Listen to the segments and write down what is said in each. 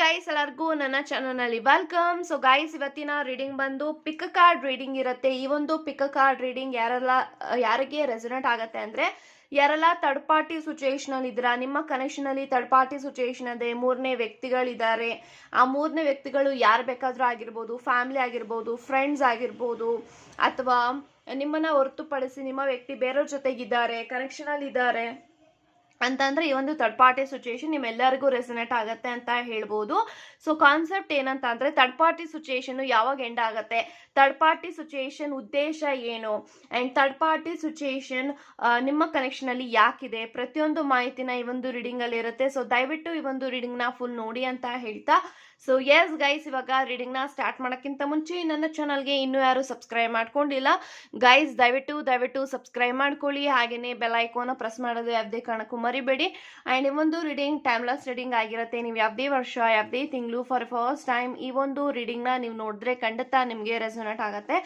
Guys ಎಲ್ಲರಿಗೂ ನನ್ನ ಚಾನಲ್ನಲ್ಲಿ ವೆಲ್ಕಮ್ ಸೊ ಗೈಸ್ ಇವತ್ತಿನ ರೀಡಿಂಗ್ ಬಂದು ಪಿಕ್ ಕಾರ್ಡ್ ರೀಡಿಂಗ್ ಇರುತ್ತೆ. ಈ ಒಂದು ಪಿಕ್ ಕಾರ್ಡ್ ರೀಡಿಂಗ್ ಯಾರೆಲ್ಲ, ಯಾರಿಗೆ ರೆಸಿಡೆಂಟ್ ಆಗುತ್ತೆ ಅಂದ್ರೆ ಯಾರೆಲ್ಲ ಥರ್ಡ್ ಪಾರ್ಟಿ ಸಿಚುಯೇಷನ್ ಅಲ್ಲಿ ಇದ್ದೀರಾ, ನಿಮ್ಮ ಕನೆಕ್ಷನ್ ಅಲ್ಲಿ ಥರ್ಡ್ ಪಾರ್ಟಿ ಸಿಚುಯೇಷನ್ ಇದೆ ಮೂರನೇ ವ್ಯಕ್ತಿಗಳಿದ್ದಾರೆ ಆ ಮೂರನೇ ವ್ಯಕ್ತಿಗಳು ಯಾರು ಬೇಕಾದರೂ ಆಗಿರ್ಬೋದು ಫ್ಯಾಮಿಲಿ ಆಗಿರ್ಬೋದು ಫ್ರೆಂಡ್ಸ್ ಆಗಿರ್ಬೋದು, ಅಥವಾ ನಿಮ್ಮನ್ನ ಹೊರತುಪಡಿಸಿ ನಿಮ್ಮ ವ್ಯಕ್ತಿ ಬೇರೆಯವ್ರ ಜೊತೆಗಿದ್ದಾರೆ ಕನೆಕ್ಷನ್ ಅಲ್ಲಿ ಇದ್ದಾರೆ. ಅಂತಂದ್ರೆ ಈ ಒಂದು ಥರ್ಡ್ ಪಾರ್ಟಿ ಸಿಚುಯೇಷನ್ ನಿಮ್ಮೆಲ್ಲರಿಗೂ ರೆಸನೇಟ್ ಆಗುತ್ತೆ ಅಂತ ಹೇಳ್ಬೋದು. ಸೊ ಕಾನ್ಸೆಪ್ಟ್ ಏನಂತ ಅಂದ್ರೆ ಥರ್ಡ್ ಪಾರ್ಟಿ ಸಿಚುಯೇಷನ್ ಯಾವಾಗ ಎಂಡ್ ಆಗುತ್ತೆ? ಥರ್ಡ್ ಪಾರ್ಟಿ ಸಿಚುಯೇಷನ್ ಉದ್ದೇಶ ಏನು? ಅಂಡ್ ಥರ್ಡ್ ಪಾರ್ಟಿ ಸಿಚುಯೇಷನ್ ನಿಮ್ಮ ಕನೆಕ್ಷನ್ ಅಲ್ಲಿ ಯಾಕಿದೆ? ಪ್ರತಿಯೊಂದು ಮಾಹಿತಿನ ಈ ಒಂದು ರೀಡಿಂಗ್ ಅಲ್ಲಿ ಇರುತ್ತೆ ಸೊ ದಯವಿಟ್ಟು ಈ ಒಂದು ರೀಡಿಂಗ್ನ ಫುಲ್ ನೋಡಿ ಅಂತ ಹೇಳ್ತಾ ಸೊ ಎಸ್ ಗೈಸ್ ಇವಾಗ ರೀಡಿಂಗ್ನ ಸ್ಟಾರ್ಟ್ ಮಾಡೋಕ್ಕಿಂತ ಮುಂಚೆ ನನ್ನ ಚಾನಲ್ಗೆ ಇನ್ನೂ ಯಾರು ಸಬ್ಸ್ಕ್ರೈಬ್ ಮಾಡ್ಕೊಂಡಿಲ್ಲ. ಗೈಸ್ ದಯವಿಟ್ಟು ದಯವಿಟ್ಟು ಸಬ್ಸ್ಕ್ರೈಬ್ ಮಾಡ್ಕೊಳ್ಳಿ. ಹಾಗೆಯೇ ಬೆಲ್ ಐಕೋನ ಪ್ರೆಸ್ ಮಾಡೋದು ಯಾವುದೇ ಕಾರಣಕ್ಕೂ ಮರಿಬೇಡಿ. ಆ್ಯಂಡ್ ಈ ಒಂದು ರೀಡಿಂಗ್ ಟೈಮ್ಲೆಸ್ ರೀಡಿಂಗ್ ಆಗಿರುತ್ತೆ. ನೀವು ಯಾವುದೇ ವರ್ಷ, ಯಾವುದೇ ತಿಂಗಳು ಫಾರ್ ಫಸ್ಟ್ ಟೈಮ್ ಈ ಒಂದು ರೀಡಿಂಗ್ನ ನೀವು ನೋಡಿದ್ರೆ ಖಂಡಿತ ನಿಮಗೆ ರೆಸೊನೇಟ್ ಆಗುತ್ತೆ.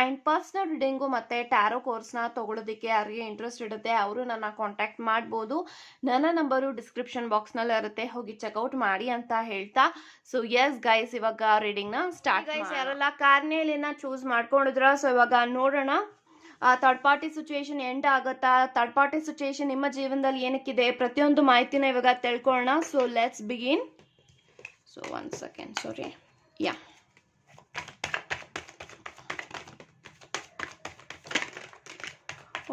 ಆ್ಯಂಡ್ ಪರ್ಸ್ನಲ್ ರೀಡಿಂಗು ಮತ್ತು ಟ್ಯಾರೋ ಕೋರ್ಸ್ನ ತೊಗೊಳೋದಕ್ಕೆ ಯಾರಿಗೆ ಇಂಟ್ರೆಸ್ಟ್ ಇರುತ್ತೆ, ಅವರು ನನ್ನ ಕಾಂಟ್ಯಾಕ್ಟ್ ಮಾಡ್ಬೋದು. ನನ್ನ ನಂಬರು ಡಿಸ್ಕ್ರಿಪ್ಷನ್ ಬಾಕ್ಸ್ನಲ್ಲಿ ಇರುತ್ತೆ ಹೋಗಿ ಚೆಕ್ಔಟ್ ಮಾಡಿ ಅಂತ ಹೇಳ್ತಾ. ಸೊ ಎಸ್ ಗೈಸ್ ಇವಾಗ ರೀಡಿಂಗ್ನ ಸ್ಟಾರ್ಟ್ ಗೈಸ್ ಯಾರೆಲ್ಲ ಕಾರ್ನೇಲಿನ ಚೂಸ್ ಮಾಡ್ಕೊಂಡಿದ್ರ. ಸೊ ಇವಾಗ ನೋಡೋಣ. ಆ ಥರ್ಡ್ ಪಾರ್ಟಿ ಸಿಚುವೇಶನ್ ಎಂಡ್ ಆಗುತ್ತಾ? ಥರ್ಡ್ ಪಾರ್ಟಿ ಸಿಚುವೇಶನ್ ನಿಮ್ಮ ಜೀವನದಲ್ಲಿ ಏನಕ್ಕಿದೆ? ಪ್ರತಿಯೊಂದು ಮಾಹಿತಿನ ಇವಾಗ ತಿಳ್ಕೊಳ್ಳೋಣ. So let's begin so one second sorry yeah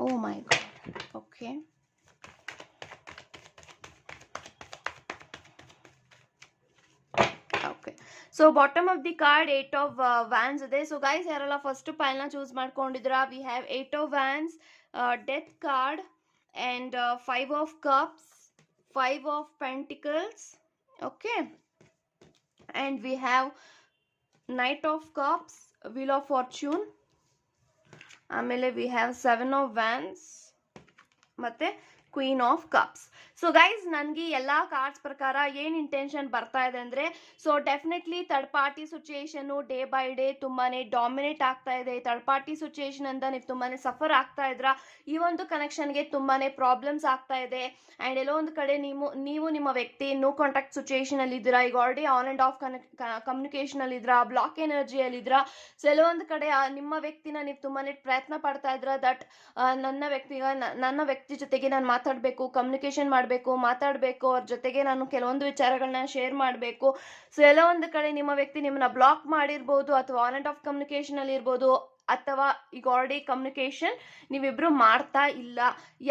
oh my god okay okay so bottom of the card eight of wands ಇದೆ. ಸೊ ಗೈಸ್ ಯಾರೆಲ್ಲ ಫಸ್ಟ್ ಪೈಲ್ನ choose ಮಾಡ್ಕೊಂಡಿದ್ರ we have eight of wands death card and five of cups five of pentacles okay and we have knight of cups wheel of fortune ಆಮೇಲೆ we have seven of wands ಮತ್ತು queen of cups so guys ನನಗೆ ಎಲ್ಲ cards ಪ್ರಕಾರ ಏನು intention ಬರ್ತಾ ಇದೆ ಅಂದರೆ so definitely third party situation day by day ತುಂಬಾ ಡಾಮಿನೇಟ್ ಆಗ್ತಾ ಇದೆ. ಥರ್ಡ್ ಪಾರ್ಟಿ ಸಿಚುಯೇಷನ್ ಅಂತ ನೀವು ತುಂಬಾ ಸಫರ್ ಆಗ್ತಾ ಇದ್ರ, ಈ ಒಂದು ಕನೆಕ್ಷನ್ಗೆ ತುಂಬಾ ಪ್ರಾಬ್ಲಮ್ಸ್ ಆಗ್ತಾ ಇದೆ. ಆ್ಯಂಡ್ ಎಲ್ಲೋ ಒಂದು ಕಡೆ ನೀವು ನೀವು ನಿಮ್ಮ ವ್ಯಕ್ತಿ ನೋ ಕಾಂಟ್ಯಾಕ್ಟ್ ಸಿಚುಯೇಷನ್ ಅಲ್ಲಿ ಇದ್ದೀರಾ, ಈಗ already on and off communication ಅಲ್ಲಿ ಇದ್ದೀರಾ ಬ್ಲಾಕ್ ಎನರ್ಜಿಯಲ್ಲಿದ್ದೀರಾ ಸೊ ಎಲ್ಲೋ ಒಂದು ಕಡೆ ನಿಮ್ಮ ವ್ಯಕ್ತಿನ ನೀವು ತುಂಬಾ ಪ್ರಯತ್ನ ಪಡ್ತಾ ಇದ್ರ ದಟ್ ನನ್ನ ವ್ಯಕ್ತಿಗ ನನ್ನ ವ್ಯಕ್ತಿ ಜೊತೆಗೆ ನಾನು ಮಾತಾಡಬೇಕು ಕಮ್ಯುನಿಕೇಷನ್ ಮಾಡಬೇಕು, ಮಾತಾಡಬೇಕು, ಅವ್ರ ಜೊತೆಗೆ ನಾನು ಕೆಲವೊಂದು ವಿಚಾರಗಳನ್ನ ಶೇರ್ ಮಾಡಬೇಕು. ಸೊ ಎಲ್ಲೋ ಒಂದು ಕಡೆ ನಿಮ್ಮ ವ್ಯಕ್ತಿ ನಿಮ್ಮನ್ನ ಬ್ಲಾಕ್ ಮಾಡಿರ್ಬೋದು ಅಥವಾ ಆನ್ ಆ್ಯಂಡ್ ಆಫ್ ಕಮ್ಯುನಿಕೇಷನಲ್ಲಿ ಇರ್ಬೋದು ಅಥವಾ ಈಗ ಆಲ್ರೆಡಿ ಕಮ್ಯುನಿಕೇಶನ್ ನೀವಿಬ್ರು ಮಾಡ್ತಾ ಇಲ್ಲ.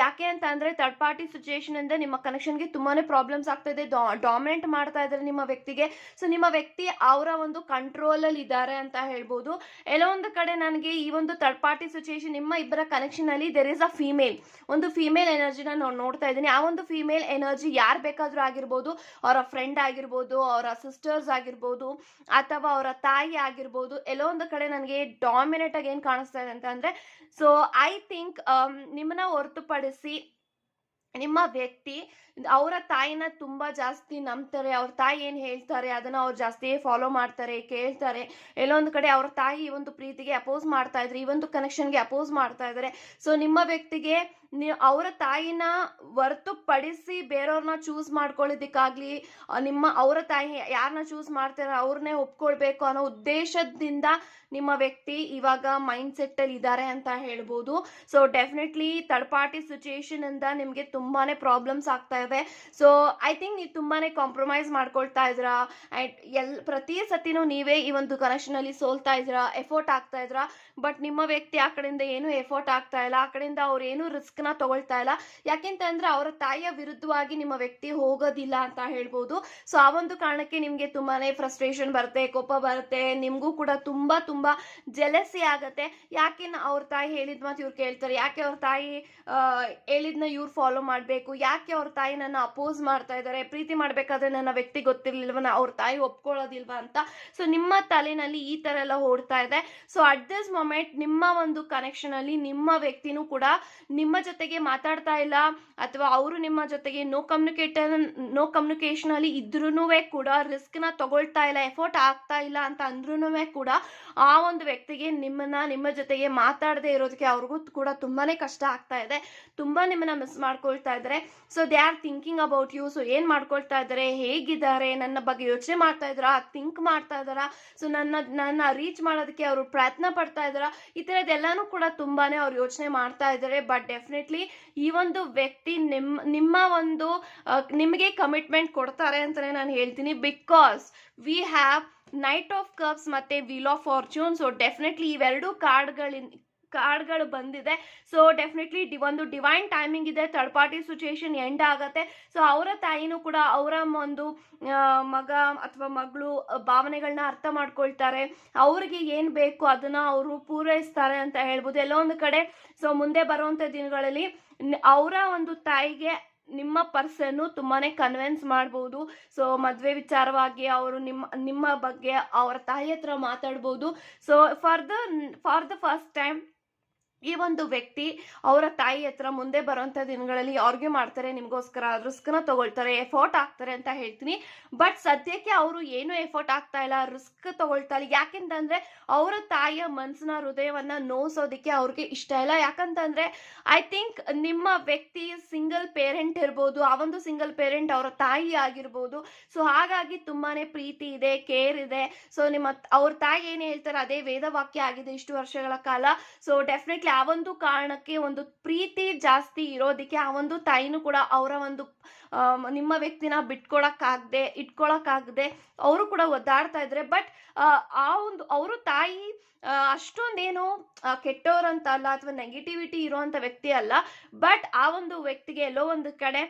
ಯಾಕೆ ಅಂತ ಅಂದ್ರೆ ಥರ್ಡ್ ಪಾರ್ಟಿ ಸಿಚುಯೇಷನ್ ಇಂದ ನಿಮ್ಮ ಕನೆಕ್ಷನ್ಗೆ ತುಂಬಾನೇ ಪ್ರಾಬ್ಲಮ್ಸ್ ಆಗ್ತಾ ಇದೆ. ಡಾಮಿನೇಟ್ ಮಾಡ್ತಾ ಇದ್ದಾರೆ ನಿಮ್ಮ ವ್ಯಕ್ತಿಗೆ. ಸೊ ನಿಮ್ಮ ವ್ಯಕ್ತಿ ಅವರ ಒಂದು ಕಂಟ್ರೋಲ್ ಅಲ್ಲಿ ಇದ್ದಾರೆ ಅಂತ ಹೇಳ್ಬೋದು. ಎಲ್ಲೋ ಒಂದು ಕಡೆ ನನಗೆ ಈ ಒಂದು ಥರ್ಡ್ ಪಾರ್ಟಿ ಸಿಚುಯೇಷನ್ ನಿಮ್ಮ ಇಬ್ಬರ ಕನೆಕ್ಷನ್ ಅಲ್ಲಿ ದೇರ್ ಇಸ್ ಅ ಫೀಮೇಲ್ ಒಂದು ಫೀಮೇಲ್ ಎನರ್ಜಿನ ನಾನು ನೋಡ್ತಾ ಇದ್ದೀನಿ. ಆ ಒಂದು ಫೀಮೇಲ್ ಎನರ್ಜಿ ಯಾರು ಬೇಕಾದ್ರೂ ಆಗಿರ್ಬೋದು. ಅವರ ಫ್ರೆಂಡ್ ಆಗಿರ್ಬೋದು, ಅವರ ಸಿಸ್ಟರ್ಸ್ ಆಗಿರ್ಬೋದು, ಅಥವಾ ಅವರ ತಾಯಿ ಆಗಿರ್ಬೋದು. ಎಲ್ಲೋ ಒಂದು ಕಡೆ ನನಗೆ ಡಾಮಿನೇಟ್ ಆಗಿ ಏನು ಕಾಣಿಸ್ತಾ ಇದೆ ಅಂತ ಅಂದ್ರೆ ಸೊ ಐ ಥಿಂಕ್ ನಿಮ್ಮನ್ನ ಹೊರತುಪಡಿಸಿ ನಿಮ್ಮ ವ್ಯಕ್ತಿ, ಅವರ ತಾಯಿನ ತುಂಬಾ ಜಾಸ್ತಿ ನಂಬ್ತಾರೆ, ಅವ್ರ ತಾಯಿ ಏನು ಹೇಳ್ತಾರೆ, ಅದನ್ನ ಅವ್ರು ಜಾಸ್ತಿ ಫಾಲೋ ಮಾಡ್ತಾರೆ, ಕೇಳ್ತಾರೆ. ಎಲ್ಲೋ ಒಂದು ಕಡೆ ಅವ್ರ ತಾಯಿ ಈ ಒಂದು ಪ್ರೀತಿಗೆ ಅಪೋಸ್ ಮಾಡ್ತಾ ಇದ್ರೆ, ಈ ಒಂದು ಕನೆಕ್ಷನ್ಗೆ ಅಪೋಸ್ ಮಾಡ್ತಾ ಇದ್ದಾರೆ ಸೊ ನಿಮ್ಮ ವ್ಯಕ್ತಿಗೆ ನೀವು ಅವರ ತಾಯಿನ ಹೊರತುಪಡಿಸಿ ಬೇರೆಯವ್ರನ್ನ ಚೂಸ್ ಮಾಡ್ಕೊಳ್ಳೋದಕ್ಕಾಗ್ಲಿ ನಿಮ್ಮ ಅವರ ತಾಯಿ ಯಾರನ್ನ ಚೂಸ್ ಮಾಡ್ತಾರೆ ಅವ್ರನ್ನೇ ಒಪ್ಕೊಳ್ಬೇಕು ಅನ್ನೋ ಉದ್ದೇಶದಿಂದ ನಿಮ್ಮ ವ್ಯಕ್ತಿ ಇವಾಗ ಮೈಂಡ್ ಸೆಟ್ ಅಲ್ಲಿ ಇದ್ದಾರೆ ಅಂತ ಹೇಳ್ಬೋದು. So definitely third party situation ಇಂದ ನಿಮಗೆ ತುಂಬಾನೇ ಪ್ರಾಬ್ಲಮ್ಸ್ ಆಗ್ತಾ ಇದೆ ಸೊ ಐ ಥಿಂಕ್ ನೀವು ತುಂಬಾನೇ ಕಾಂಪ್ರಮೈಸ್ ಮಾಡ್ಕೊಳ್ತಾ ಇದ್ದೀರಾ. ಆ್ಯಂಡ್ ಎಲ್, ಪ್ರತಿ ಸತಿನೂ ನೀವೇ ಈ ಒಂದು ಕನೆಕ್ಷನ್ ಅಲ್ಲಿ ಸೋಲ್ತಾ ಇದ್ದೀರಾ ಎಫೋರ್ಟ್ ಆಗ್ತಾ ಇದ್ದೀರಾ. ಬಟ್ ನಿಮ್ಮ ವ್ಯಕ್ತಿ ಆ ಕಡೆಯಿಂದ ಏನು ಎಫೋರ್ಟ್ ಆಗ್ತಾ ಇಲ್ಲ. ಆ ಕಡೆಯಿಂದ ಅವ್ರು ಏನು ರಿಸ್ಕ್ ನ ತಗೊಳ್ತಾ ಇಲ್ಲ. ಯಾಕೆಂತ ಅಂದ್ರೆ ಅವರ ತಾಯಿಯ ವಿರುದ್ಧವಾಗಿ ನಿಮ್ಮ ವ್ಯಕ್ತಿ ಹೋಗೋದಿಲ್ಲ ಅಂತ ಹೇಳ್ಬೋದು. ಸೊ, ಆ ಒಂದು ಕಾರಣಕ್ಕೆ ನಿಮ್ಗೆ ತುಂಬಾನೇ ಫ್ರಸ್ಟ್ರೇಷನ್ ಬರುತ್ತೆ, ಕೋಪ ಬರುತ್ತೆ. ನಿಮಗೂ ಕೂಡ ತುಂಬಾ ತುಂಬಾ ಜೆಲಸಿ ಆಗತ್ತೆ. ಯಾಕೆ ಅವ್ರ ತಾಯಿ ಹೇಳಿದ್ ಮಾತು ಇವ್ರು ಕೇಳ್ತಾರೆ. ಯಾಕೆ ಅವ್ರ ತಾಯಿ ಹೇಳಿದ್ನ ಇವ್ರು ಫಾಲೋ ಮಾಡಬೇಕು? ಯಾಕೆ ಅವ್ರ ತಾಯಿ ನನ್ನ ಅಪೋಸ್ ಮಾಡ್ತಾ ಇದ್ದಾರೆ ಪ್ರೀತಿ ಮಾಡ್ಬೇಕಾದ್ರೆ ನನ್ನ ವ್ಯಕ್ತಿ ಗೊತ್ತಿರ್ಲಿಲ್ವ? ನಾ- ಅವ್ರ ತಾಯಿ ಒಪ್ಕೊಳ್ಳೋದಿಲ್ವಾ ಅಂತ. ಸೊ, ನಿಮ್ಮ ತಲೆನಲ್ಲಿ ಈ ತರ ಎಲ್ಲ ಓಡ್ತಾ ಇದೆ. ಸೊ ಅಟ್ ದಿಸ್ ಮೊಮೆಂಟ್ ನಿಮ್ಮ ಒಂದು ಕನೆಕ್ಷನ್ ಅಲ್ಲಿ ನಿಮ್ಮ ವ್ಯಕ್ತಿನೂ ಕೂಡ ನಿಮ್ಮ ಜೊತೆಗೆ ಮಾತಾಡ್ತಾ ಇಲ್ಲ, ಅಥವಾ ಅವರು ನಿಮ್ಮ ಜೊತೆಗೆ ನೋ ಕಮ್ಯುನಿಕೇಟರ್ ನೋ ಕಮ್ಯುನಿಕೇಶನ್ ಅಲ್ಲಿ ಇದ್ರೂ ಕೂಡ ರಿಸ್ಕ್ನ ತಗೊಳ್ತಾ ಇಲ್ಲ ಎಫೋರ್ಟ್ ಆಗ್ತಾ ಇಲ್ಲ ಅಂತ ಅಂದ್ರೂ ಕೂಡ ಆ ಒಂದು ವ್ಯಕ್ತಿಗೆ ನಿಮ್ಮನ್ನ, ನಿಮ್ಮ ಜೊತೆಗೆ ಮಾತಾಡದೆ ಇರೋದಕ್ಕೆ ಅವ್ರಿಗೂ ಕೂಡ ತುಂಬಾನೇ ಕಷ್ಟ ಆಗ್ತಾ ಇದೆ. ತುಂಬಾ ನಿಮ್ಮನ್ನ ಮಿಸ್ ಮಾಡ್ಕೊಳ್ತಾ ಇದ್ದಾರೆ. So they are thinking about you so ಏನ್ ಮಾಡ್ಕೊಳ್ತಾ ಇದ್ದಾರೆ? ಹೇಗಿದ್ದಾರೆ? ನನ್ನ ಬಗ್ಗೆ ಯೋಚನೆ ಮಾಡ್ತಾ ಇದ್ದಾರಾ? ಥಿಂಕ್ ಮಾಡ್ತಾ ಇದ್ದಾರಾ? ಸೊ ನನ್ನ ನನ್ನ ರೀಚ್ ಮಾಡೋದಕ್ಕೆ ಅವರು ಪ್ರಯತ್ನ ಪಡ್ತಾ ಇದ್ದಾರಾ? ಈ ತರದ್ದೆಲ್ಲಾನು ಕೂಡ ತುಂಬಾನೇ ಅವ್ರು ಯೋಚನೆ ಮಾಡ್ತಾ ಇದ್ದಾರೆ. ಬಟ್ ಡೆಫಿನೆಟ್ಲಿ ಈ ಒಂದು ವ್ಯಕ್ತಿ ನಿಮ್ಮ ನಿಮ್ಮ ಒಂದು ನಿಮಗೆ ಕಮಿಟ್ಮೆಂಟ್ ಕೊಡ್ತಾರೆ ಅಂತಾನೆ ನಾನು ಹೇಳ್ತೀನಿ. Because we have knight of cups ಮತ್ತೆ wheel of fortune so definitely ಇವೆರಡು ಕಾರ್ಡ್ಗಳಿಂದ ಕಾರ್ಡ್ಗಳು ಬಂದಿದೆ. ಸೊ ಡೆಫಿನೆಟ್ಲಿ ಡಿ, ಒಂದು ಡಿವೈನ್ ಟೈಮಿಂಗ್ ಇದೆ. ಥರ್ಡ್ ಪಾರ್ಟಿ ಸಿಚುಯೇಷನ್ ಎಂಡ್ ಆಗುತ್ತೆ. ಸೊ ಅವರ ತಾಯಿನೂ ಕೂಡ ಅವರ ಒಂದು ಮಗ ಅಥವಾ ಮಗಳು ಭಾವನೆಗಳನ್ನ ಅರ್ಥ ಮಾಡ್ಕೊಳ್ತಾರೆ. ಅವ್ರಿಗೆ ಏನು ಬೇಕು ಅದನ್ನ ಅವರು ಪೂರೈಸ್ತಾರೆ ಅಂತ ಹೇಳ್ಬೋದು. ಎಲ್ಲೋ ಒಂದು ಕಡೆ ಸೊ ಮುಂದೆ ಬರುವಂಥ ದಿನಗಳಲ್ಲಿ ಅವರ ಒಂದು ತಾಯಿಗೆ ನಿಮ್ಮ ಪರ್ಸನ್ನು ತುಂಬಾನೇ ಕನ್ವಿನ್ಸ್ ಮಾಡ್ಬೋದು. ಸೊ ಮದುವೆ ವಿಚಾರವಾಗಿ ಅವರು ನಿಮ್ಮ ನಿಮ್ಮ ಬಗ್ಗೆ ಅವರ ತಾಯಿ ಹತ್ರ ಮಾತಾಡ್ಬೋದು. So for the for the first time ಈ ಒಂದು ವ್ಯಕ್ತಿ ಅವರ ತಾಯಿ ಹತ್ರ ಮುಂದೆ ಬರುವಂತ ದಿನಗಳಲ್ಲಿ ಅವ್ರಿಗೆ ಮಾಡ್ತಾರೆ, ನಿಮಗೋಸ್ಕರ ರಿಸ್ಕ್ನ ತಗೊಳ್ತಾರೆ ಎಫೋರ್ಟ್ ಆಗ್ತಾರೆ ಅಂತ ಹೇಳ್ತೀನಿ. ಬಟ್ ಸದ್ಯಕ್ಕೆ ಅವರು ಏನು ಎಫೋರ್ಟ್ ಆಗ್ತಾ ಇಲ್ಲ, ರಿಸ್ಕ್ ತಗೊಳ್ತಾ ಇಲ್ಲ. ಯಾಕೆಂತಂದ್ರೆ ಅವರ ತಾಯಿಯ ಮನ್ಸಿನ ಹೃದಯವನ್ನ ನೋಸೋದಕ್ಕೆ ಅವ್ರಿಗೆ ಇಷ್ಟ ಇಲ್ಲ. ಯಾಕಂತಂದ್ರೆ ಐ ಥಿಂಕ್ ನಿಮ್ಮ ವ್ಯಕ್ತಿ ಸಿಂಗಲ್ ಪೇರೆಂಟ್ ಇರ್ಬೋದು, ಆ ಒಂದು ಸಿಂಗಲ್ ಪೇರೆಂಟ್ ಅವರ ತಾಯಿ ಆಗಿರ್ಬೋದು. ಸೊ ಹಾಗಾಗಿ ತುಂಬಾನೇ ಪ್ರೀತಿ ಇದೆ ಕೇರ್ ಇದೆ. ಸೊ ನಿಮ್ಮ ಅವ್ರ ತಾಯಿ ಏನು ಹೇಳ್ತಾರೆ, ಅದೇ ವೇದವಾಕ್ಯ ಆಗಿದೆ ಇಷ್ಟು ವರ್ಷಗಳ ಕಾಲ. ಸೊ ಡೆಫಿನೆಟ್ಲಿ ಆ ಒಂದು ಕಾರಣಕ್ಕೆ ಒಂದು ಪ್ರೀತಿ ಜಾಸ್ತಿ ಇರೋದಕ್ಕೆ ಆ ಒಂದು ತಾಯಿನೂ ಕೂಡ ಅವರ ಒಂದು ನಿಮ್ಮ ವ್ಯಕ್ತಿನ ಬಿಟ್ಕೊಳಕ್ಕಾಗದೆ, ಇಟ್ಕೊಳಕ್ಕಾಗದೆ ಅವರು ಕೂಡ ಒದ್ದಾಡ್ತಾ ಇದ್ರೆ. ಬಟ್ ಆ ಒಂದು ಅವರು ತಾಯಿ ಅಷ್ಟೊಂದೇನು ಕೆಟ್ಟವರಂತ ಅಲ್ಲ ಅಥವಾ ನೆಗೆಟಿವಿಟಿ ಇರುವಂತ ವ್ಯಕ್ತಿ ಅಲ್ಲ. ಬಟ್ ಆ ಒಂದು ವ್ಯಕ್ತಿಗೆ ಎಲ್ಲೋ ಒಂದು ಕಡೆ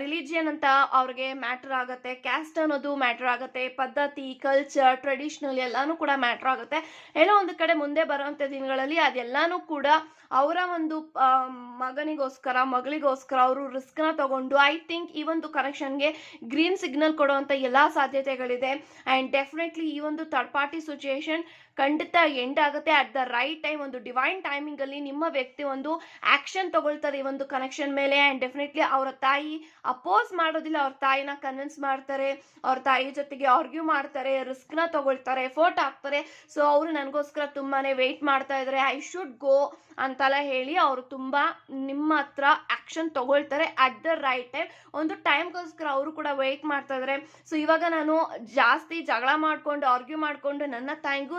ರಿಲಿಜಿಯನ್ ಅಂತ ಅವ್ರಿಗೆ ಮ್ಯಾಟರ್ ಆಗುತ್ತೆ. ಕ್ಯಾಸ್ಟ್ ಅನ್ನೋದು ಮ್ಯಾಟರ್ ಆಗುತ್ತೆ. ಪದ್ಧತಿ ಕಲ್ಚರ್ ಟ್ರೆಡಿಷ್ನಲ್ ಎಲ್ಲಾನು ಕೂಡ ಮ್ಯಾಟರ್ ಆಗುತ್ತೆ. ಎಲ್ಲೋ ಒಂದು ಕಡೆ ಮುಂದೆ ಬರುವಂತ ದಿನಗಳಲ್ಲಿ ಅದೆಲ್ಲಾನು ಕೂಡ し ಅವರ ಒಂದು ಮಗನಿಗೋಸ್ಕರ, ಮಗಳಿಗೋಸ್ಕರ ಅವರು ರಿಸ್ಕ್ನ ತಗೊಂಡು ಐ ಥಿಂಕ್ ಈ ಒಂದು ಕನೆಕ್ಷನ್ಗೆ ಗ್ರೀನ್ ಸಿಗ್ನಲ್ ಕೊಡುವಂತ ಎಲ್ಲಾ ಸಾಧ್ಯತೆಗಳಿದೆ. ಅಂಡ್ ಡೆಫಿನೆಟ್ಲಿ ಈ ಒಂದು ಥರ್ಡ್ ಪಾರ್ಟಿ ಸಿಚುಯೇಷನ್ ಖಂಡಿತ ಎಂಡ್ ಆಗುತ್ತೆ. ಅಟ್ ದ ರೈಟ್ ಟೈಮ್ ಒಂದು ಡಿವೈನ್ ಟೈಮಿಂಗ್ ಅಲ್ಲಿ ನಿಮ್ಮ ವ್ಯಕ್ತಿ ಒಂದು ಆಕ್ಷನ್ ತಗೊಳ್ತಾರೆ ಈ ಒಂದು ಕನೆಕ್ಷನ್ ಮೇಲೆ. ಅಂಡ್ ಡೆಫಿನೆಟ್ಲಿ ಅವರ ತಾಯಿ ಅಪೋಸ್ ಮಾಡೋದಿಲ್ಲ. ಅವ್ರ ತಾಯಿನ ಕನ್ವಿನ್ಸ್ ಮಾಡ್ತಾರೆ. ಅವ್ರ ತಾಯಿ ಜೊತೆಗೆ ಆರ್ಗ್ಯೂ ಮಾಡ್ತಾರೆ ರಿಸ್ಕ್ನ ತಗೊಳ್ತಾರೆ ಎಫೋರ್ಟ್ ಹಾಕ್ತಾರೆ. ಸೊ ಅವರು ನನಗೋಸ್ಕರ ತುಂಬಾನೇ ವೆಯ್ಟ್ ಮಾಡ್ತಾ ಇದ್ದಾರೆ. ಐ ಶುಡ್ ಗೋ ಅಂತೆಲ್ಲ ಹೇಳಿ ಅವರು ತುಂಬ ನಿಮ್ಮ ಹತ್ರ ಆ್ಯಕ್ಷನ್ ತೊಗೊಳ್ತಾರೆ ಅಟ್ ದ ರೈಟ್ ಟೈಮ್ ಒಂದು ಟೈಮ್ಗೋಸ್ಕರ ಅವರು ಕೂಡ ವೆಯ್ಟ್ ಮಾಡ್ತಾ ಇದ್ದಾರೆ ಸೊ ಇವಾಗ ನಾನು ಜಾಸ್ತಿ ಜಗಳ ಮಾಡಿಕೊಂಡು ಆರ್ಗ್ಯೂ ಮಾಡಿಕೊಂಡು ನನ್ನ ತಾಯಿಗೂ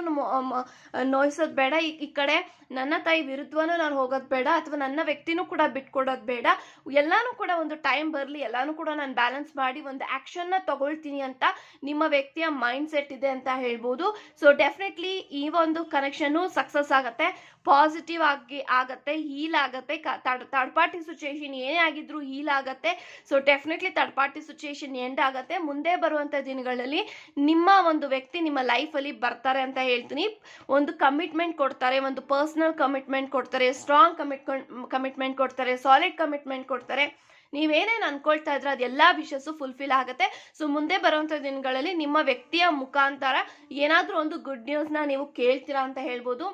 ನೋಯಿಸೋದು ಬೇಡ. ಈ ಕಡೆ ನನ್ನ ತಾಯಿ ವಿರುದ್ಧವೂ ನಾನು ಹೋಗೋದು ಬೇಡ ಅಥವಾ ನನ್ನ ವ್ಯಕ್ತಿನೂ ಕೂಡ ಬಿಟ್ಕೊಡೋದು ಬೇಡ. ಎಲ್ಲಾನು ಕೂಡ ಒಂದು ಟೈಮ್ ಬರಲಿ, ಎಲ್ಲಾನು ಕೂಡ ನಾನು ಬ್ಯಾಲೆನ್ಸ್ ಮಾಡಿ ಒಂದು ಆ್ಯಕ್ಷನ್ನ ತಗೊಳ್ತೀನಿ ಅಂತ ನಿಮ್ಮ ವ್ಯಕ್ತಿಯ ಮೈಂಡ್ ಸೆಟ್ ಇದೆ ಅಂತ ಹೇಳ್ಬೋದು. ಸೊ ಡೆಫಿನೆಟ್ಲಿ ಈ ಒಂದು ಕನೆಕ್ಷನ್ನು ಸಕ್ಸಸ್ ಆಗುತ್ತೆ. ಪಾಸಿಟಿವ್ ಆಗಿ ಆಗತ್ತೆ ಹೀಲ್ ಆಗತ್ತೆ ಥರ್ಡ್ ಪಾರ್ಟಿ ಸಿಚುಯೇಷನ್ ಏನೇ ಆಗಿದ್ರು ಹೀಲ್ ಆಗತ್ತೆ. So definitely third party situation end ಆಗತ್ತೆ. ಮುಂದೆ ಬರುವಂತ ದಿನಗಳಲ್ಲಿ ನಿಮ್ಮ ಒಂದು ವ್ಯಕ್ತಿ ನಿಮ್ಮ ಲೈಫ್ ಅಲ್ಲಿ ಬರ್ತಾರೆ ಅಂತ ಹೇಳ್ತೀನಿ. ಒಂದು ಕಮಿಟ್ಮೆಂಟ್ ಕೊಡ್ತಾರೆ, ಒಂದು ಪರ್ಸನಲ್ ಕಮಿಟ್ಮೆಂಟ್ ಕೊಡ್ತಾರೆ ಸ್ಟ್ರಾಂಗ್ ಕಮಿಟ್ಮೆಂಟ್ ಕಮಿಟ್ಮೆಂಟ್ ಕೊಡ್ತಾರೆ ಸಾಲಿಡ್ ಕಮಿಟ್ಮೆಂಟ್ ಕೊಡ್ತಾರೆ. ನೀವೇನೇನು ಅನ್ಕೊಳ್ತಾ ಇದ್ರೆ ಅದೆಲ್ಲ ವಿಷಯಸು ಫುಲ್ಫಿಲ್ ಆಗುತ್ತೆ. ಸೊ ಮುಂದೆ ಬರುವಂಥ ದಿನಗಳಲ್ಲಿ ನಿಮ್ಮ ವ್ಯಕ್ತಿಯ ಮುಖಾಂತರ ಏನಾದರೂ ಒಂದು ಗುಡ್ ನ್ಯೂಸ್ನ ನೀವು ಕೇಳ್ತೀರಾ ಅಂತ ಹೇಳ್ಬೋದು.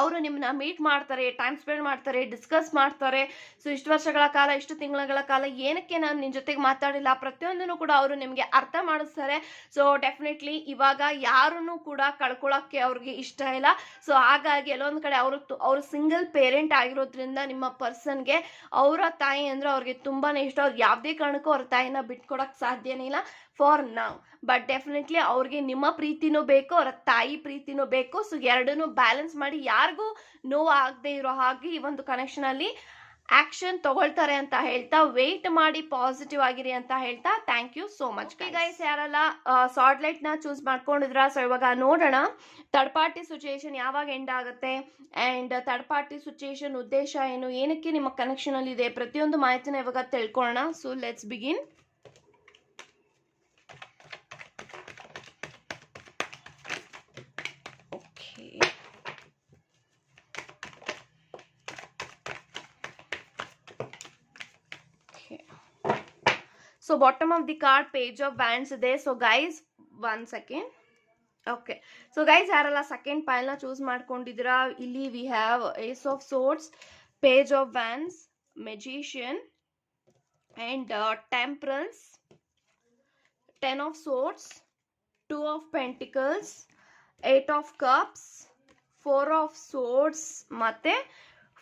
ಅವರು ನಿಮ್ಮನ್ನ ಮೀಟ್ ಮಾಡ್ತಾರೆ ಟೈಮ್ ಸ್ಪೆಂಡ್ ಮಾಡ್ತಾರೆ ಡಿಸ್ಕಸ್ ಮಾಡ್ತಾರೆ. ಸೊ ಇಷ್ಟು ವರ್ಷಗಳ ಕಾಲ, ಇಷ್ಟು ತಿಂಗಳ ಕಾಲ ಏನಕ್ಕೆ ನಾನು ನಿನ್ನ ಜೊತೆಗೆ ಮಾತಾಡಿಲ್ಲ? ಪ್ರತಿಯೊಂದನ್ನು ಕೂಡ ಅವರು ನಿಮಗೆ ಅರ್ಥ ಮಾಡಿಸ್ತಾರೆ. ಸೊ ಡೆಫಿನೆಟ್ಲಿ ಇವಾಗ ಯಾರನ್ನು ಕೂಡ ಕಳ್ಕೊಳ್ಳೋಕ್ಕೆ ಅವ್ರಿಗೆ ಇಷ್ಟ ಇಲ್ಲ. ಸೊ ಹಾಗಾಗಿ ಎಲ್ಲೊಂದು ಕಡೆ ಅವರು ಅವರು ಸಿಂಗಲ್ ಪೇರೆಂಟ್ ಆಗಿರೋದ್ರಿಂದ ನಿಮ್ಮ ಪರ್ಸನ್ಗೆ ಅವರ ತಾಯಿ ಅಂದರೆ ಅವ್ರಿಗೆ ತುಂಬಾ ಇಷ್ಟ. ಅವ್ರು ಯಾವುದೇ ಕಾರಣಕ್ಕೂ ಅವ್ರ ತಾಯಿನ ಬಿಟ್ಕೊಡೋಕ್ಕೆ ಸಾಧ್ಯನೇ ಇಲ್ಲ. ಫಾರ್ ನಾವ್ ಬಟ್ ಡೆಫಿನೆಟ್ಲಿ ಅವ್ರಿಗೆ ನಿಮ್ಮ ಪ್ರೀತಿನೂ ಬೇಕು ಅವರ ತಾಯಿ ಪ್ರೀತಿನೂ ಬೇಕು ಸೊ ಎರಡನ್ನೂ ಬ್ಯಾಲೆನ್ಸ್ ಮಾಡಿ ಯಾರಿಗೂ ನೋವು ಆಗದೆ ಇರೋ ಹಾಗೆ ಈ ಒಂದು ಕನೆಕ್ಷನಲ್ಲಿ ಆಕ್ಷನ್ ತಗೊಳ್ತಾರೆ ಅಂತ ಹೇಳ್ತಾ ವೆಯ್ಟ್ ಮಾಡಿ ಪಾಸಿಟಿವ್ ಆಗಿರಿ ಅಂತ ಹೇಳ್ತಾ thank you so much guys ಯಾರಲ್ಲ ಸಾಟ್ಲೈಟ್ನ ಚೂಸ್ ಮಾಡ್ಕೊಂಡಿದ್ರ? ಸೊ ಇವಾಗ ನೋಡೋಣ. ಥರ್ಡ್ ಪಾರ್ಟಿ ಸಿಚುಯೇಷನ್ ಯಾವಾಗ ಎಂಡ್ ಆಗುತ್ತೆ? ಅಂಡ್ ಥರ್ಡ್ ಪಾರ್ಟಿ ಸಿಚುಯೇಷನ್ ಉದ್ದೇಶ ಏನು? ಏನಕ್ಕೆ ನಿಮ್ಮ ಕನೆಕ್ಷನ್ ಅಲ್ಲಿ ಇದೆ? ಪ್ರತಿಯೊಂದು ಮಾಹಿತಿನ ಇವಾಗ ತಿಳ್ಕೊಳ್ಳೋಣ. So let's begin So bottom of the card page of wands ಇದೆ so guys one second okay so guys ಯಾರೆಲ್ಲ ಸೆಕೆಂಡ್ ಪೈಲ್ನ ಚೂಸ್ ಮಾಡ್ಕೊಂಡಿದ್ದೀರಾ ಇಲ್ಲಿ we have ace of swords page of wands magician and uh, temperance ten of swords two of pentacles eight of cups four of swords ಮತ್ತೆ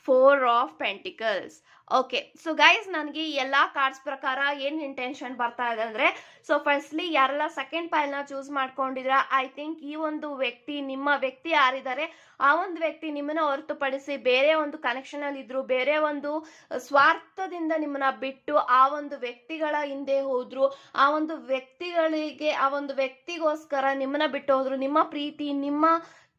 four of pentacles Okay so guys ನನಗೆ ಎಲ್ಲ cards ಪ್ರಕಾರ ಏನು intention ಬರ್ತಾ ಇದೆ ಅಂದರೆ so firstly ಯಾರೆಲ್ಲ second ಪೈಲ್ನ ಚೂಸ್ ಮಾಡ್ಕೊಂಡಿದ್ರ ಐ ಥಿಂಕ್ ಈ ಒಂದು ವ್ಯಕ್ತಿ, ನಿಮ್ಮ ವ್ಯಕ್ತಿ ಯಾರಿದ್ದಾರೆ, ಆ ಒಂದು ವ್ಯಕ್ತಿ ನಿಮ್ಮನ್ನ ಹೊರತುಪಡಿಸಿ ಬೇರೆ ಒಂದು ಕನೆಕ್ಷನ್ ಅಲ್ಲಿ ಇದ್ರು, ಬೇರೆ ಒಂದು ಸ್ವಾರ್ಥದಿಂದ ನಿಮ್ಮನ್ನ ಬಿಟ್ಟು ಆ ಒಂದು ವ್ಯಕ್ತಿಗಳ ಹಿಂದೆ ಹೋದ್ರು, ಆ ಒಂದು ವ್ಯಕ್ತಿಗಳಿಗೆ, ಆ ಒಂದು ವ್ಯಕ್ತಿಗೋಸ್ಕರ ನಿಮ್ಮನ್ನ ಬಿಟ್ಟು ಹೋದ್ರು, ನಿಮ್ಮ ಪ್ರೀತಿ, ನಿಮ್ಮ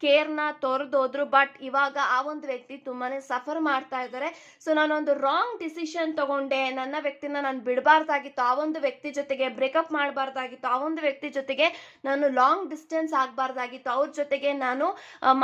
ಕೇರ್ನ ತೊರೆದೋದ್ರು, ಬಟ್ ಇವಾಗ ಆ ಒಂದು ವ್ಯಕ್ತಿ ತುಂಬಾನೇ ಸಫರ್ ಮಾಡ್ತಾ ಇದ್ದಾರೆ. ಸೊ, ನಾನೊಂದು ರಾಂಗ್ ಡಿಸಿಷನ್ ತಗೊಂಡೆ. ನನ್ನ ವ್ಯಕ್ತಿನ ನಾನು ಬಿಡಬಾರ್ದಾಗಿತ್ತು. ಆ ಒಂದು ವ್ಯಕ್ತಿ ಜೊತೆಗೆ ಬ್ರೇಕಪ್ ಮಾಡಬಾರ್ದಾಗಿತ್ತು. ಆ ಒಂದು ವ್ಯಕ್ತಿ ಜೊತೆಗೆ ನಾನು ಲಾಂಗ್ ಡಿಸ್ಟೆನ್ಸ್ ಆಗಬಾರ್ದಾಗಿತ್ತು. ಅವ್ರ ಜೊತೆಗೆ ನಾನು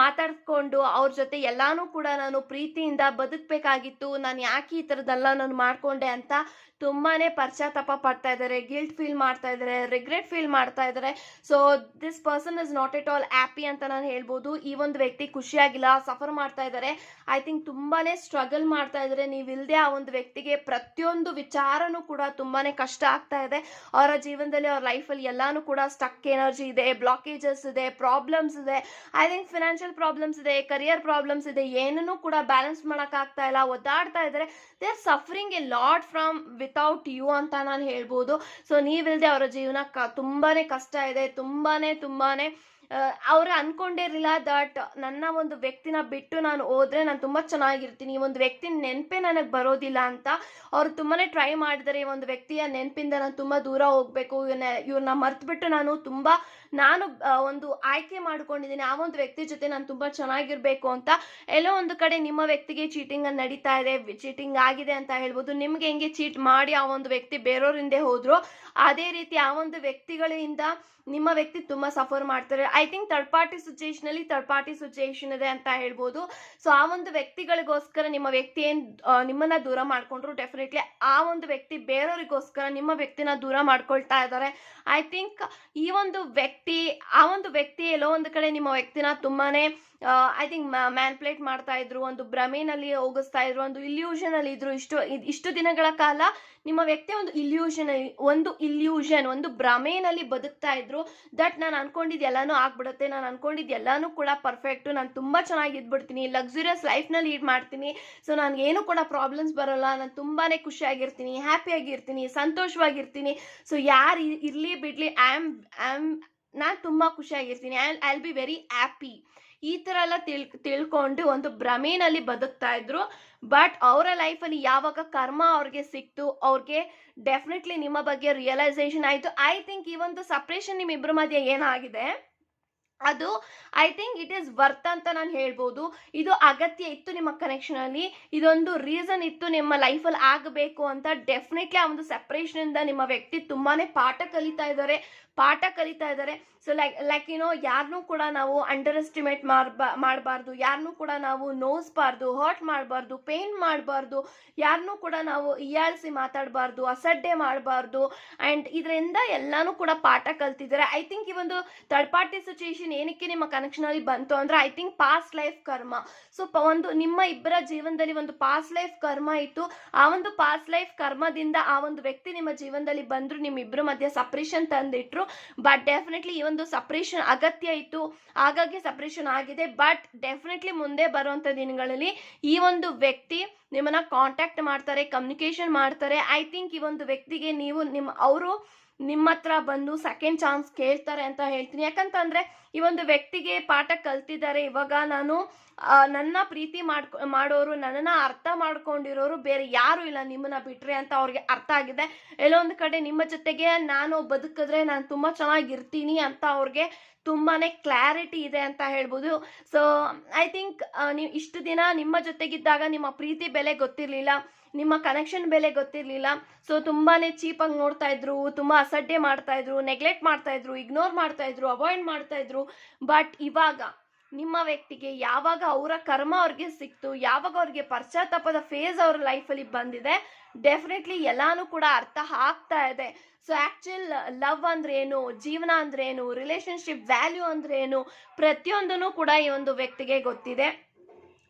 ಮಾತಾಡ್ಕೊಂಡು ಅವ್ರ ಜೊತೆ ಎಲ್ಲಾನು ಕೂಡ ನಾನು ಪ್ರೀತಿಯಿಂದ ಬದುಕಬೇಕಾಗಿತ್ತು. ನಾನು ಯಾಕೆ ಈ ಥರದ್ದೆಲ್ಲ ನಾನು ಮಾಡ್ಕೊಂಡೆ ಅಂತ ತುಂಬಾನೇ ಪಶ್ಚಾತ್ತಾಪ ಪಡ್ತಾ ಇದ್ದಾರೆ. ಗಿಲ್ಟ್ ಫೀಲ್ ಮಾಡ್ತಾ ಇದ್ದಾರೆ. ರಿಗ್ರೆಟ್ ಫೀಲ್ ಮಾಡ್ತಾ ಇದ್ದಾರೆ. So this person is not at all happy ಅಂತ ನಾನು ಹೇಳ್ಬೋದು. ಈ ಒಂದು ವ್ಯಕ್ತಿ ಖುಷಿಯಾಗಿಲ್ಲ, ಸಫರ್ ಮಾಡ್ತಾ ಇದ್ದಾರೆ. ಐ ಥಿಂಕ್ ತುಂಬಾನೇ ಸ್ಟ್ರಗಲ್ ಮಾಡ್ತಾ ಇದ್ದಾರೆ. ನೀವು ಇಲ್ಲದೆ ಆ ಒಂದು ವ್ಯಕ್ತಿಗೆ ಪ್ರತಿಯೊಂದು ವಿಚಾರನೂ ಕೂಡ ತುಂಬಾನೇ ಕಷ್ಟ ಆಗ್ತಾ ಇದೆ. ಅವರ ಜೀವನದಲ್ಲಿ, ಅವ್ರ ಲೈಫಲ್ಲಿ ಎಲ್ಲಾನು ಕೂಡ ಸ್ಟಕ್ ಎನರ್ಜಿ ಇದೆ ಬ್ಲಾಕೇಜಸ್ ಇದೆ ಪ್ರಾಬ್ಲಮ್ಸ್ ಇದೆ. ಐ ಥಿಂಕ್ ಫಿನಾನ್ಷಿಯಲ್ ಪ್ರಾಬ್ಲಮ್ಸ್ ಇದೆ ಕರಿಯರ್ ಪ್ರಾಬ್ಲಮ್ಸ್ ಇದೆ, ಏನನ್ನೂ ಕೂಡ ಬ್ಯಾಲೆನ್ಸ್ ಮಾಡೋಕ್ಕಾಗ್ತಾ ಇಲ್ಲ, ಒದ್ದಾಡ್ತಾ ಇದ್ದಾರೆ. They are suffering a lot from without you ಅಂತ ನಾನು ಹೇಳ್ಬೋದು. ಸೊ ನೀವಿಲ್ಲದೆ ಅವರ ಜೀವನ ತುಂಬಾನೇ ಕಷ್ಟ ಇದೆ, ತುಂಬಾನೇ ತುಂಬಾನೇ ಅವ್ರು ಅನ್ಕೊಂಡಿರಲಿಲ್ಲ ದಟ್ ನನ್ನ ಒಂದು ವ್ಯಕ್ತಿನ ಬಿಟ್ಟು ನಾನು ಹೋದ್ರೆ ನಾನು ತುಂಬಾ ಚೆನ್ನಾಗಿರ್ತೀನಿ. ಈ ಒಂದು ವ್ಯಕ್ತಿ ನೆನಪೇ ನನಗೆ ಬರೋದಿಲ್ಲ ಅಂತ ಅವ್ರು ತುಂಬಾನೇ ಟ್ರೈ ಮಾಡಿದರೆ. ಈ ಒಂದು ವ್ಯಕ್ತಿಯ ನೆನಪಿಂದ ನಾನು ತುಂಬಾ ದೂರ ಹೋಗ್ಬೇಕು. ಇವ್ರನ್ನ ಇವ್ರನ್ನ ಮರ್ತ್ಬಿಟ್ಟು ನಾನು ತುಂಬಾ, ನಾನು ಒಂದು ಆಯ್ಕೆ ಮಾಡ್ಕೊಂಡಿದ್ದೀನಿ ಆ ಒಂದು ವ್ಯಕ್ತಿ ಜೊತೆ ನಾನು ತುಂಬಾ ಚೆನ್ನಾಗಿರ್ಬೇಕು ಅಂತ ಎಲ್ಲೋ ಒಂದು ಕಡೆ ನಿಮ್ಮ ವ್ಯಕ್ತಿಗೆ ಚೀಟಿಂಗ್ ನಡೀತಾ ಇದೆ. ಚೀಟಿಂಗ್ ಆಗಿದೆ ಅಂತ ಹೇಳ್ಬೋದು. ನಿಮ್ಗೆ ಹೆಂಗೆ ಚೀಟ್ ಮಾಡಿ ಆ ಒಂದು ವ್ಯಕ್ತಿ ಬೇರೆಯವ್ರ ಹಿಂದೆ ಹೋದ್ರು, ಅದೇ ರೀತಿ ಆ ಒಂದು ವ್ಯಕ್ತಿಗಳಿಂದ ನಿಮ್ಮ ವ್ಯಕ್ತಿ ತುಂಬಾ ಸಫರ್ ಮಾಡ್ತಾರೆ. I think third party situation ಅಲ್ಲಿ ಥರ್ಡ್ ಪಾರ್ಟಿ ಸಿಚುಯೇಷನ್ ಇದೆ ಅಂತ ಹೇಳ್ಬೋದು. ಸೊ ಆ ಒಂದು ವ್ಯಕ್ತಿಗಳಿಗೋಸ್ಕರ ನಿಮ್ಮ ವ್ಯಕ್ತಿ ಏನ್ ನಿಮ್ಮನ್ನ ದೂರ ಮಾಡ್ಕೊಂಡ್ರು ಡೆಫಿನೆಟ್ಲಿ ಆ ಒಂದು ವ್ಯಕ್ತಿ ಬೇರೆಯವರಿಗೋಸ್ಕರ ನಿಮ್ಮ ವ್ಯಕ್ತಿನ ದೂರ ಮಾಡ್ಕೊಳ್ತಾ ಇದ್ದಾರೆ. ಐ ಥಿಂಕ್ ಈ ಒಂದು ವ್ಯಕ್ತಿ, ಆ ಒಂದು ವ್ಯಕ್ತಿ ಎಲ್ಲೋ ಒಂದು ಕಡೆ ನಿಮ್ಮ ವ್ಯಕ್ತಿನ ತುಂಬಾನೇ ಐ ಥಿಂಕ್ ಮ್ಯಾನ್ಪ್ಲೇಟ್ ಮಾಡ್ತಾ ಇದ್ರು, ಒಂದು ಭ್ರಮೆನಲ್ಲಿ ಹೋಗಿಸ್ತಾ ಇದ್ರು, ಒಂದು ಇಲ್ಯೂಷನ್ ಅಲ್ಲಿ ಇದ್ರು ಇಷ್ಟು ಇಷ್ಟು ದಿನಗಳ ಕಾಲ ನಿಮ್ಮ ವ್ಯಕ್ತಿ ಒಂದು ಇಲ್ಯೂಷನ್ ಒಂದು ಇಲ್ಯೂಷನ್ ಒಂದು ಭ್ರಮೆನಲ್ಲಿ ಬದುಕ್ತಾ ಇದ್ರು ದಟ್ ನಾನು ಅನ್ಕೊಂಡಿದ್ದು ಎಲ್ಲಾನು ಆಗ್ಬಿಡುತ್ತೆ, ನಾನು ಅನ್ಕೊಂಡಿದ್ದು ಎಲ್ಲಾನು ಕೂಡ ಪರ್ಫೆಕ್ಟ್ ನಾನು ತುಂಬಾ ಚೆನ್ನಾಗಿ ಇದ್ಬಿಡ್ತೀನಿ ಲಕ್ಸುರಿಯಸ್ ಲೈಫ್ನ ಲೀಡ್ ಮಾಡ್ತೀನಿ ಸೊ ನನಗೆ ಏನು ಕೂಡ ಪ್ರಾಬ್ಲಮ್ಸ್ ಬರೋಲ್ಲ, ನಾನು ತುಂಬಾನೇ ಖುಷಿಯಾಗಿರ್ತೀನಿ ಹ್ಯಾಪಿಯಾಗಿರ್ತೀನಿ ಸಂತೋಷವಾಗಿರ್ತೀನಿ ಸೊ ಯಾರು ಇರ್ಲಿ ಬಿಡ್ಲಿ ಐ ಆಮ್ ಐ ಆಮ್ ನಾನು ತುಂಬಾ ಖುಷಿಯಾಗಿರ್ತೀನಿ I I be very happy ಈ ಥರ ಎಲ್ಲ ತಿಳ್ ತಿಳ್ಕೊಂಡು ಒಂದು ಭ್ರಮೆನಲ್ಲಿ ಬದುಕ್ತಾ ಇದ್ರು ಬಟ್ ಅವರ ಲೈಫಲ್ಲಿ ಯಾವಾಗ ಕರ್ಮ ಅವ್ರಿಗೆ ಸಿಕ್ತು, ಅವ್ರಿಗೆ ಡೆಫಿನೆಟ್ಲಿ ನಿಮ್ಮ ಬಗ್ಗೆ ರಿಯಲೈಸೇಷನ್ ಆಯಿತು. ಐ ಥಿಂಕ್ ಈ ಒಂದು ಸಪ್ರೇಷನ್ ನಿಮ್ಮಿಬ್ಬರ ಮಧ್ಯೆ ಏನಾಗಿದೆ? ಅದು I think it is worth ಅಂತ ನಾನು ಹೇಳ್ಬೋದು. ಇದು ಅಗತ್ಯ ಇತ್ತು ನಿಮ್ಮ ಕನೆಕ್ಷನ್ ಅಲ್ಲಿ. ಇದೊಂದು ರೀಸನ್ ಇತ್ತು ನಿಮ್ಮ ಲೈಫಲ್ಲಿ ಆಗಬೇಕು ಅಂತ. ಡೆಫಿನೆಟ್ಲಿ ಆ ಒಂದು ಸೆಪರೇಷನ್ ಇಂದ ನಿಮ್ಮ ವ್ಯಕ್ತಿ ತುಂಬಾನೇ ಪಾಠ ಕಲಿತಾ ಇದ್ದಾರೆ. ಪಾಠ ಕಲಿತಾ ಇದ್ದಾರೆ. ಸೊ ಲೈಕ್ ಲೈಕ್ ನೋ ಯಾರನ್ನೂ ಕೂಡ ನಾವು ಅಂಡರ್ ಎಸ್ಟಿಮೇಟ್ ಮಾಡ್ಬಾ, ಮಾಡಬಾರ್ದು. ಯಾರನ್ನೂ ಕೂಡ ನಾವು ನೋಯಿಸ್ಬಾರ್ದು ಹರ್ಟ್ ಮಾಡಬಾರ್ದು ಪೇನ್ ಮಾಡಬಾರ್ದು. ಯಾರನ್ನೂ ಕೂಡ ನಾವು ಇಯಾಳಿಸಿ ಮಾತಾಡಬಾರ್ದು, ಅಸಡ್ಡೆ ಮಾಡಬಾರ್ದು. ಆ್ಯಂಡ್ ಇದರಿಂದ ಎಲ್ಲಾನು ಕೂಡ ಪಾಠ ಕಲ್ತಿದ್ದಾರೆ. ಐ ಥಿಂಕ್ ಈ ಒಂದು ಥರ್ಡ್ ಪಾರ್ಟಿ ಸಿಚುಯೇಷನ್ ಏನಕ್ಕೆ ನಿಮ್ಮ ಕನೆಕ್ಷನ್ ಅಲ್ಲಿ ಬಂತು ಅಂದ್ರೆ I think past life karma so ಒಂದು ನಿಮ್ಮ ಇಬ್ಬರ ಜೀವನದಲ್ಲಿ ಒಂದು ಪಾಸ್ಟ್ ಲೈಫ್ ಕರ್ಮ ಇತ್ತು. ಆ ಒಂದು ಪಾಸ್ಟ್ ಲೈಫ್ ಕರ್ಮದಿಂದ ಆ ಒಂದು ವ್ಯಕ್ತಿ ನಿಮ್ಮ ಜೀವನದಲ್ಲಿ ಬಂದ್ರು ನಿಮ್ಮಿಬ್ಬರ ಮಧ್ಯೆ ಸಪ್ರೇಷನ್ ತಂದಿಟ್ರು. ಬಟ್ ಡೆಫಿನೆಟ್ಲಿ ಈ ಒಂದು ಸಪ್ರೇಷನ್ ಅಗತ್ಯ ಇತ್ತು. ಹಾಗಾಗಿ ಸಪ್ರೇಷನ್ ಆಗಿದೆ. ಬಟ್ ಡೆಫಿನೆಟ್ಲಿ ಮುಂದೆ ಬರುವಂತ ದಿನಗಳಲ್ಲಿ ಈ ಒಂದು ವ್ಯಕ್ತಿ ನಿಮ್ಮನ್ನ ಕಾಂಟ್ಯಾಕ್ಟ್ ಮಾಡ್ತಾರೆ ಕಮ್ಯುನಿಕೇಶನ್ ಮಾಡ್ತಾರೆ. ಐ ಥಿಂಕ್ ಈ ಒಂದು ವ್ಯಕ್ತಿಗೆ ನೀವು ನಿಮ್ಮ, ಅವರು ನಿಮ್ಮ ಹತ್ರ ಬಂದು ಸೆಕೆಂಡ್ ಚಾನ್ಸ್ ಕೇಳ್ತಾರೆ ಅಂತ ಹೇಳ್ತೀನಿ. ಯಾಕಂತಂದ್ರೆ ಈ ಒಂದು ವ್ಯಕ್ತಿಗೆ ಪಾಠ ಕಲ್ತಿದ್ದಾರೆ. ಇವಾಗ ನಾನು ನನ್ನ ಪ್ರೀತಿ ಮಾಡ್ಕೊ, ಮಾಡೋರು, ನನ್ನನ್ನು ಅರ್ಥ ಮಾಡ್ಕೊಂಡಿರೋರು ಬೇರೆ ಯಾರು ಇಲ್ಲ ನಿಮ್ಮನ್ನ ಬಿಟ್ರೆ ಅಂತ ಅವ್ರಿಗೆ ಅರ್ಥ ಆಗಿದೆ. ಎಲ್ಲೋ ಕಡೆ ನಿಮ್ಮ ಜೊತೆಗೆ ನಾನು ಬದುಕಿದ್ರೆ ನಾನು ತುಂಬಾ ಚೆನ್ನಾಗಿರ್ತೀನಿ ಅಂತ ಅವ್ರಿಗೆ ತುಂಬಾನೇ ಕ್ಲಾರಿಟಿ ಇದೆ ಅಂತ ಹೇಳ್ಬೋದು. ಸೊ ಐ ಥಿಂಕ್ ನೀವು ಇಷ್ಟು ದಿನ ನಿಮ್ಮ ಜೊತೆಗಿದ್ದಾಗ ನಿಮ್ಮ ಪ್ರೀತಿ ಬೆಲೆ ಗೊತ್ತಿರಲಿಲ್ಲ, ನಿಮ್ಮ ಕನೆಕ್ಷನ್ ಬೆಲೆ ಗೊತ್ತಿರಲಿಲ್ಲ. ಸೊ ತುಂಬಾನೇ ಚೀಪಾಗಿ ನೋಡ್ತಾ ಇದ್ರು, ತುಂಬಾ ಅಸಡ್ಡೆ ಮಾಡ್ತಾ ಇದ್ರು ನೆಗ್ಲೆಕ್ಟ್ ಮಾಡ್ತಾ ಇದ್ರು ಇಗ್ನೋರ್ ಮಾಡ್ತಾ ಇದ್ರು ಅವಾಯ್ಡ್ ಮಾಡ್ತಾ ಇದ್ರು. ಬಟ್ ಇವಾಗ ನಿಮ್ಮ ವ್ಯಕ್ತಿಗೆ ಯಾವಾಗ ಅವರ ಕರ್ಮ ಅವ್ರಿಗೆ ಸಿಕ್ತು, ಯಾವಾಗ ಅವ್ರಿಗೆ ಪಶ್ಚಾತ್ತಾಪದ ಫೇಸ್ ಅವ್ರ ಲೈಫಲ್ಲಿ ಬಂದಿದೆ ಡೆಫಿನೆಟ್ಲಿ ಎಲ್ಲಾನು ಕೂಡ ಅರ್ಥ ಆಗ್ತಾ ಇದೆ. ಸೊ ಆಕ್ಚುಲ್ ಲವ್ ಅಂದ್ರೆ ಏನು ಜೀವನ ಅಂದ್ರೆ ಏನು ರಿಲೇಶನ್ಶಿಪ್ ವ್ಯಾಲ್ಯೂ ಅಂದ್ರೆ ಏನು ಪ್ರತಿಯೊಂದನ್ನು ಕೂಡ ಈ ಒಂದು ವ್ಯಕ್ತಿಗೆ ಗೊತ್ತಿದೆ.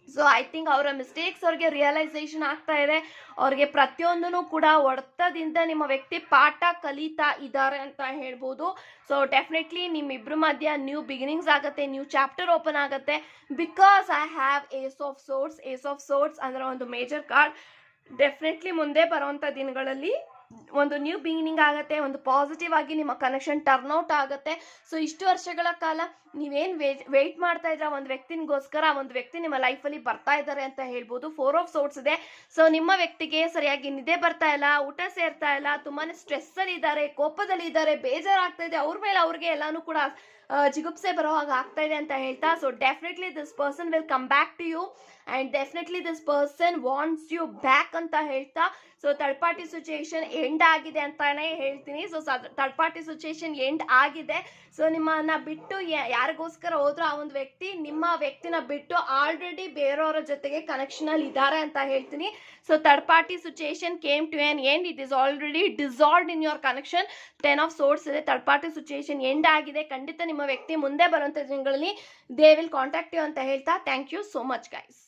ಸೊ ಐ ಥಿಂಕ್ ಅವರ ಮಿಸ್ಟೇಕ್ಸ್ ಅವ್ರಿಗೆ ರಿಯಲೈಸೇಷನ್ ಆಗ್ತಾ ಇದೆ. ಅವ್ರಿಗೆ ಪ್ರತಿಯೊಂದೂ ಕೂಡ ಹೊಡೆತದಿಂದ ನಿಮ್ಮ ವ್ಯಕ್ತಿ ಪಾಠ ಕಲಿತಾ ಇದ್ದಾರೆ ಅಂತ ಹೇಳ್ಬೋದು. ಸೊ ಡೆಫಿನೆಟ್ಲಿ ನಿಮ್ಮಿಬ್ಬರ ಮಧ್ಯ ನ್ಯೂ ಬಿಗಿನಿಂಗ್ಸ್ ಆಗುತ್ತೆ ನ್ಯೂ ಚಾಪ್ಟರ್ ಓಪನ್ ಆಗುತ್ತೆ. Because I have ace of swords ace of swords ಅಂದರೆ ಒಂದು ಮೇಜರ್ ಕಾರ್ಡ್ ಡೆಫಿನೆಟ್ಲಿ ಮುಂದೆ ಬರುವಂಥ ದಿನಗಳಲ್ಲಿ ಒಂದು ನ್ಯೂ ಬಿಗಿನಿಂಗ್ ಆಗುತ್ತೆ, ಒಂದು ಪಾಸಿಟಿವ್ ಆಗಿ ನಿಮ್ಮ ಕನೆಕ್ಷನ್ ಟರ್ನ್ ಔಟ್ ಆಗುತ್ತೆ. ಸೊ ಇಷ್ಟು ವರ್ಷಗಳ ಕಾಲ ನೀವೇನು ವೆಯ್ಟ್ ಮಾಡ್ತಾ ಇದ್ರ? ಒಂದು ವ್ಯಕ್ತಿನಿಗೋಸ್ಕರ ಒಂದು ವ್ಯಕ್ತಿ ನಿಮ್ಮ ಲೈಫಲ್ಲಿ ಬರ್ತಾ ಇದ್ದಾರೆ ಅಂತ ಹೇಳ್ಬೋದು. ಫೋರ್ ಆಫ್ ಸೋರ್ಟ್ಸ್ ಇದೆ. ಸೊ ನಿಮ್ಮ ವ್ಯಕ್ತಿಗೆ ಸರಿಯಾಗಿ ನಿದ್ದೆ ಬರ್ತಾ ಇಲ್ಲ, ಊಟ ಸೇರ್ತಾ ಇಲ್ಲ, ತುಂಬಾನೇ ಸ್ಟ್ರೆಸ್ ಅಲ್ಲಿ ಇದ್ದಾರೆ, ಕೋಪದಲ್ಲಿ ಇದ್ದಾರೆ, ಬೇಜಾರಾಗ್ತಾ ಇದೆ, ಅವ್ರ ಮೇಲೆ ಅವ್ರಿಗೆ ಎಲ್ಲಾನು ಕೂಡ ಜಿಗುಪ್ಸೆ ಬರೋ ಹಾಗೆ ಆಗ್ತಾ ಇದೆ ಅಂತ ಹೇಳ್ತಾ so definitely this person will come back to you and definitely this person wants you back ಅಂತ ಹೇಳ್ತಾ so third party situation end ಆಗಿದೆ ಅಂತಾನೆ ಹೇಳ್ತೀನಿ. So third party situation end ಆಗಿದೆ. ಸೊ ನಿಮ್ಮನ್ನ ಬಿಟ್ಟು ಯಾರಿಗೋಸ್ಕರ ಹೋದ್ರೂ ಆ ಒಂದು ವ್ಯಕ್ತಿ ನಿಮ್ಮ ವ್ಯಕ್ತಿನ ಬಿಟ್ಟು ಆಲ್ರೆಡಿ ಬೇರೆಯವರ ಜೊತೆಗೆ ಕನೆಕ್ಷನ್ ಅಲ್ಲಿ ಇದ್ದಾರೆ ಅಂತ ಹೇಳ್ತೀನಿ. So third party situation came to an end it is already dissolve in your connection ten of swords ಇದೆ. ಥರ್ಡ್ ಪಾರ್ಟಿ ಸಿಚುಯೇಷನ್ ಎಂಡ್ ಆಗಿದೆ. ಖಂಡಿತ ನಿಮ್ಮ ವ್ಯಕ್ತಿ ಮುಂದೆ ಬರುವಂಥ ದಿನಗಳಲ್ಲಿ ದೇ ವಿಲ್ ಕಾಂಟ್ಯಾಕ್ಟ್ ಯು ಅಂತ ಹೇಳ್ತಾ thank you so much guys